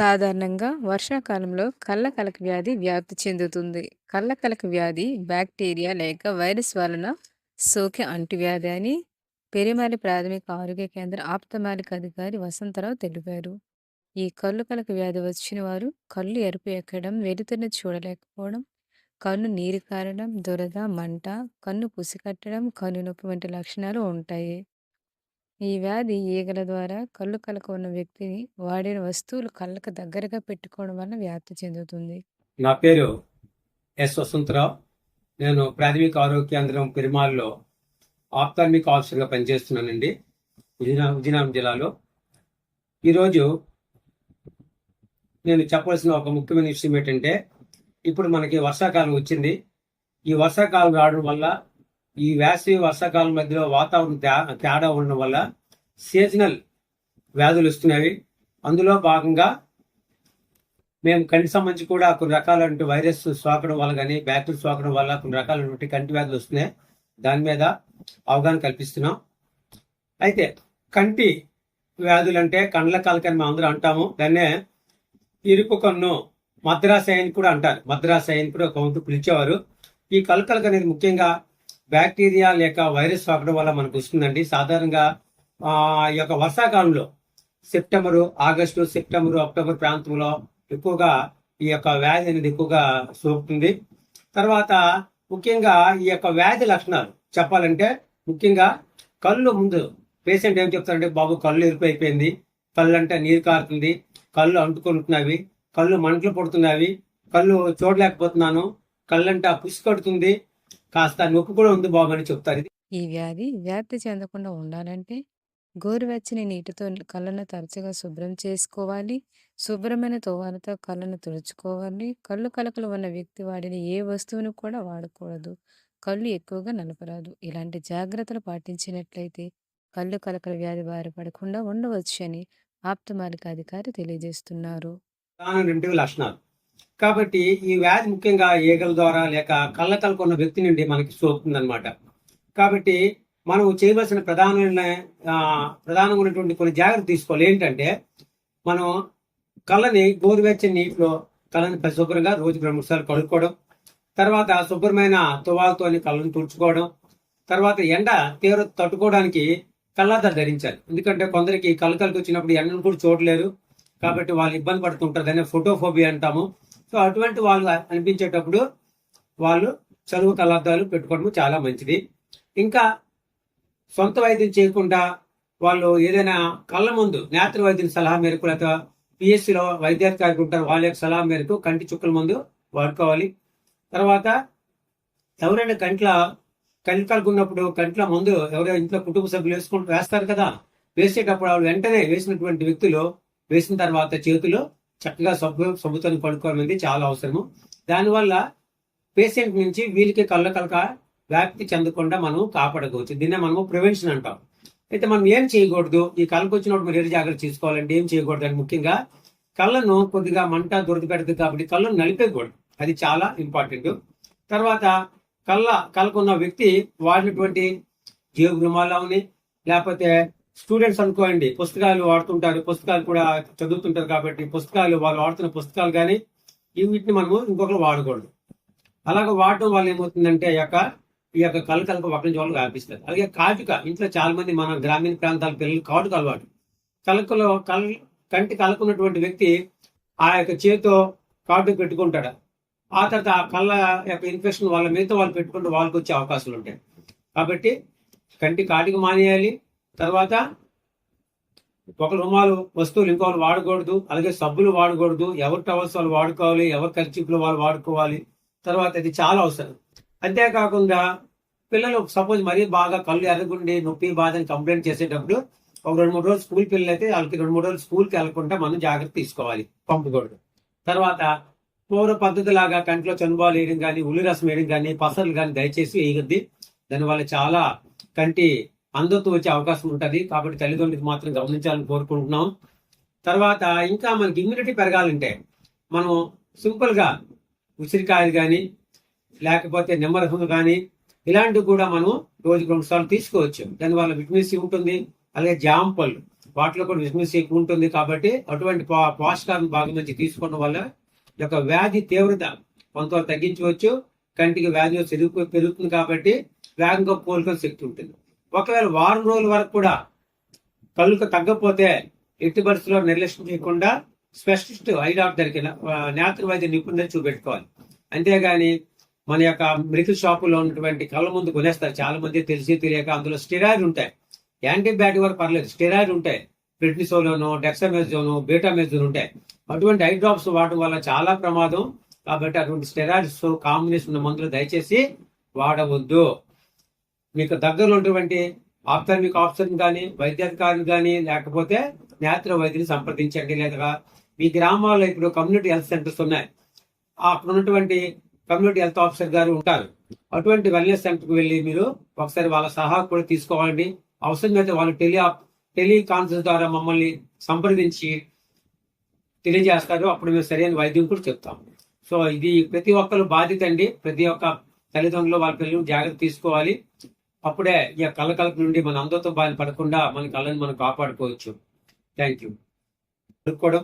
సాధారణంగా వర్షాకాలంలో కళ్ళకలక వ్యాధి వ్యాప్తి చెందుతుంది. కళ్ళకలక వ్యాధి బ్యాక్టీరియా లేక వైరస్ వలన సోకే అంటువ్యాధి అని పెరిమాలి ప్రాథమిక ఆరోగ్య కేంద్ర ఆప్తమాలిక అధికారి వసంతరావు తెలిపారు. ఈ కళ్ళు కలక వ్యాధి వచ్చిన వారు కళ్ళు ఎరుపు ఎక్కడం, వెలుతురుని చూడలేకపోవడం, కన్ను నీరు కారడం, దురద, మంట, కన్ను పుసికట్టడం, కన్నునొప్పి వంటి లక్షణాలు ఉంటాయి. ఈ వ్యాధి ఈగల ద్వారా కళ్ళు కలక ఉన్న వ్యక్తిని వాడిన వస్తువులు కళ్ళకు దగ్గరగా పెట్టుకోవడం వలన వ్యాప్తి చెందుతుంది. నా పేరు ఎస్ వసంతరావు. నేను ప్రాథమిక ఆరోగ్య కేంద్రం పెరుమాల్లో ఆప్థాల్మిక్ ఆఫీసర్గా పనిచేస్తున్నానండి. విజయనగరం విజయనగరం జిల్లాలో. ఈరోజు నేను చెప్పవలసిన ఒక ముఖ్యమైన విషయం ఏంటంటే ఇప్పుడు మనకి వర్షాకాలం వచ్చింది. ఈ వర్షాకాలం రావడం వల్ల ఈ వేసవి వర్షాకాలం మధ్యలో వాతావరణం తేడా ఉండడం వల్ల సీజనల్ వ్యాధులు వస్తున్నాయి. అందులో భాగంగా మేము కంటి సంబంధించి కూడా కొన్ని రకాలైన వైరస్ సోకడం వల్ల కానీ బ్యాక్టీరియా సోకడం వల్ల కొన్ని రకాలైనటువంటి కంటి వ్యాధులు వస్తున్నాయి. దాని మీద అవగాహన కల్పిస్తున్నాం. అయితే కంటి వ్యాధులు అంటే కండ్ల కలకని మేము అందరూ అంటాము. దాన్నే ఇరుపు కన్ను మద్రాస్ కూడా అంటారు. మద్రాస్ కూడా కొంత పిలిచేవారు. ఈ కలకలక అనేది ముఖ్యంగా బ్యాక్టీరియా లేక వైరస్ సోకడం వల్ల మనకు వస్తుందండి. సాధారణంగా ఆ, ఈ యొక్క వర్షాకాలంలో సెప్టెంబరు ఆగస్టు సెప్టెంబరు అక్టోబర్ ప్రాంతంలో ఎక్కువగా ఈ యొక్క వ్యాధి అనేది ఎక్కువగా సోకుతుంది. తర్వాత ముఖ్యంగా ఈ యొక్క వ్యాధి లక్షణాలు చెప్పాలంటే ముఖ్యంగా కళ్ళు ముందు పేషెంట్ ఏం చెప్తారంటే బాబు కళ్ళు ఎరిపోయిపోయింది కళ్ళు అంటే నీరు కారుతుంది. కళ్ళు అంటుకుంటున్నవి కళ్ళు మంటలు పడుతున్నవి. కళ్ళు చూడలేకపోతున్నాను. కళ్ళంట పుసి కడుతుంది కాస్త నొప్పి కూడా ఉంది బాబు అని చెప్తారు ఈ వ్యాధి వ్యాప్తి చెందకుండా ఉండాలంటే గోరువెచ్చని నీటితో కళ్ళను తరచుగా శుభ్రం చేసుకోవాలి. శుభ్రమైన తువాలుతో కళ్ళను తుడుచుకోవాలి. కళ్ళు కలకలు ఉన్న వ్యక్తి వాడిన ఏ వస్తువును కూడా వాడకూడదు. కళ్ళు ఎక్కువగా నలపరాదు. ఇలాంటి జాగ్రత్తలు పాటించినట్లయితే కళ్ళు కలకల వ్యాధి బారి పడకుండా ఉండవచ్చని ఆప్థమాలిక్ అధికారి తెలియజేస్తున్నారు. లక్షణాలు కాబట్టి ఈ వ్యాధి ముఖ్యంగా ఈగల ద్వారా లేక కళ్ళ కలుకున్న వ్యక్తి నుండి మనకి సోకుతుందన్నమాట. కాబట్టి మనం చేయవలసిన ప్రధానమైన ఆ, ప్రధానమైనటువంటి కొన్ని జాగ్రత్తలు తీసుకోవాలి. ఏంటంటే మనం కళ్ళని గోరువెచ్చని నీటిలో కళ్ళని పరిశుభ్రంగా రోజుకి రెండు మూడు సార్లు కడుక్కోవడం తర్వాత శుభ్రమైన తువాలతో కళ్ళను తుడుచుకోవడం తర్వాత ఎండ తీవ్రత తట్టుకోవడానికి కళ్ళాద్దాలు ధరించాలి. ఎందుకంటే కొందరికి కళ్ళు కలికి వచ్చినప్పుడు ఎండను కూడా చూడలేరు. కాబట్టి వాళ్ళు ఇబ్బంది పడుతుంటారు. దాన్ని ఫోటోఫోబియా అంటాము. సో అటువంటి వాళ్ళు అనిపించేటప్పుడు వాళ్ళు చదువు కళ్ళద్దాలు పెట్టుకోవడం చాలా మంచిది. ఇంకా సొంత వైద్యం చేయకుండా వాళ్ళు ఏదైనా కళ్ళ ముందు నేత్ర వైద్యుల సలహా మేరకు లేదా పిఎస్సిలో వైద్యాధికారులు ఉంటారు వాళ్ళ యొక్క సలహా మేరకు కంటి చుక్కల ముందు వాడుకోవాలి. తర్వాత ఎవరైనా కంట్ల కంటి కలుగున్నప్పుడు కంట్ల ముందు ఎవరైనా ఇంట్లో కుటుంబ సభ్యులు వేసుకుంటూ వేస్తారు కదా. వేసేటప్పుడు వాళ్ళు వెంటనే వేసినటువంటి వ్యక్తులు వేసిన తర్వాత చేతులు చక్కగా సబ్బు సబ్బుతో పడుకోవడం అనేది చాలా అవసరము. దానివల్ల పేషెంట్ నుంచి వీళ్ళకి కళ్ళ కలక వ్యాప్తి చెందకుండా మనం కాపాడుకోవచ్చు దీన్నే మనము ప్రివెన్షన్ అంటాం. అయితే మనం ఏం చేయకూడదు? ఈ కళ్ళకు వచ్చినప్పుడు మీరు ఏడు జాగ్రత్త తీసుకోవాలంటే ఏం చేయకూడదు అని ముఖ్యంగా కళ్ళను కొద్దిగా మంట దొరికి పెడుతుంది కాబట్టి కళ్ళను నలిపేయకూడదు అది చాలా ఇంపార్టెంట్. తర్వాత కళ్ళ కళ్ళకున్న వ్యక్తి వాడినటువంటి జేబు రుమాలని లేకపోతే స్టూడెంట్స్ అనుకోండి పుస్తకాలు వాడుతుంటారు పుస్తకాలు కూడా చదువుతుంటారు కాబట్టి పుస్తకాలు వాళ్ళు వాడుతున్న పుస్తకాలు కానీ ఈ వీటిని మనము ఇంకొకరు వాడకూడదు. అలాగే వాడటం వల్ల ఏమవుతుందంటే యొక్క ఈ యొక్క కళ్ళు కలక ఒకరి నుంచి వాళ్ళు అలాగే కాటుక ఇంట్లో చాలా మంది మన గ్రామీణ ప్రాంతాల పిల్లలు కాటుక అలవాటు. కలకలో కల్ కంటి కలుకున్నటువంటి వ్యక్తి ఆ యొక్క చేతితో కాటుక పెట్టుకుంటాడు. ఆ తర్వాత ఆ కళ్ళ యొక్క ఇన్ఫెక్షన్ వాళ్ళ మీద వాళ్ళు పెట్టుకుంటే వాళ్ళకి వచ్చే అవకాశాలు ఉంటాయి కాబట్టి కంటి కాటుక మానేయాలి తర్వాత ఒక రుమాలు వస్తువులు ఇంకొకరు వాడకూడదు అలాగే సబ్బులు వాడకూడదు ఎవరి టవల్స్ వాళ్ళు వాడుకోవాలి ఎవరి ఖర్చులు వాళ్ళు వాడుకోవాలి తర్వాత ఇది చాలా అవసరం. అంతేకాకుండా పిల్లలు సపోజ్ మరీ బాగా కళ్ళు ఎర్రగుండి నొప్పి బాధ అని కంప్లైంట్ చేసేటప్పుడు ఒక రెండు మూడు రోజులు స్కూల్ పిల్లలు అయితే వాళ్ళకి రెండు మూడు రోజులు స్కూల్కి వెళ్ళకుండా మనం జాగ్రత్త తీసుకోవాలి పంపకూడదు. తర్వాత పూర్వ పద్ధతి లాగా కంట్లో చనుబాలు వేయడం కానీ ఉల్లి రసం వేయడం కానీ పసర్లు కానీ దయచేసి వేయగద్ది దానివల్ల చాలా కంటి అందరితో వచ్చే అవకాశం ఉంటుంది. కాబట్టి తల్లిదండ్రులకు మాత్రం గమనించాలని కోరుకుంటున్నాం. తర్వాత ఇంకా మనకి ఇమ్యూనిటీ పెరగాలంటే మనం సింపుల్గా ఉసిరికాయలు కానీ లేకపోతే నిమ్మరసం కానీ ఇలాంటివి కూడా మనం రోజుకి రెండు సార్లు తీసుకోవచ్చు. దానివల్ల విటమిన్ సి ఉంటుంది అలాగే జామ పళ్ళు. వాటిలో కూడా విటమిన్ సి ఎక్కువ ఉంటుంది కాబట్టి అటువంటి పోషకాలను బాగా మంచి తీసుకోవడం వల్ల ఈ యొక్క వ్యాధి తీవ్రత కొంతవరకు తగ్గించవచ్చు. కంటికి వ్యాధి పెరుగు పెరుగుతుంది కాబట్టి వేగంగా కోలుకొని శక్తి ఉంటుంది. ఒకవేళ వారం రోజుల వరకు కూడా కళ్ళుకు తగ్గకపోతే ఎట్టి పరిస్థితుల్లో నిర్లక్ష్యం చేయకుండా స్పెషలిస్ట్ ఐ డాక్టర్కి నేత్ర వైద్య నిపుణులు చూపెట్టుకోవాలి. అంతేగాని మన యొక్క మెడికల్ షాపులో ఉన్నటువంటి కళ్ళ ముందు కొనేస్తారు. చాలా మంది తెలిసి తెలియక అందులో స్టెరాయిడ్ ఉంటాయి. యాంటీబయాటిక్ వరకు పర్లేదు. స్టెరాయిడ్ ఉంటాయి. ప్రిడ్నిసోలోను డెక్సమెజోను బీటామెజోన్ ఉంటాయి. అటువంటి ఐ డ్రాప్స్ వాడడం వల్ల చాలా ప్రమాదం. కాబట్టి అటువంటి స్టెరాయిడ్స్ కాంబినేషన్ మందులు దయచేసి వాడవద్దు. మీకు దగ్గరలో ఉన్నటువంటి ఆప్థామిక్ ఆప్షన్ కానీ వైద్యాధికారులు కానీ లేకపోతే నేత్ర వైద్యుని సంప్రదించండి లేదా మీ గ్రామాల్లో ఇప్పుడు కమ్యూనిటీ హెల్త్ సెంటర్స్ ఉన్నాయి. అక్కడ ఉన్నటువంటి కమ్యూనిటీ హెల్త్ ఆఫీసర్ గారు ఉంటారు. అటువంటి వెల్నెస్ సెంటర్కి వెళ్ళి మీరు ఒకసారి వాళ్ళ సహా కూడా తీసుకోవాలండి. అవసరమైతే వాళ్ళు టెలి టెలికాన్ఫరెన్స్ ద్వారా మమ్మల్ని సంప్రదించి తెలియజేస్తారు. అప్పుడు మేము సరైన వైద్యం కూడా చెప్తాం. సో ఇది ప్రతి ఒక్కరు బాధ్యత అండి. ప్రతి ఒక్క తల్లిదండ్రులు వాళ్ళ పిల్లలు జాగ్రత్త తీసుకోవాలి. అప్పుడే ఈ కళ్ళ కలప నుండి మన అందరితో బాధ పడకుండా మన కళ్ళని మనం కాపాడుకోవచ్చు. థ్యాంక్ యూ కలుపుకోవడం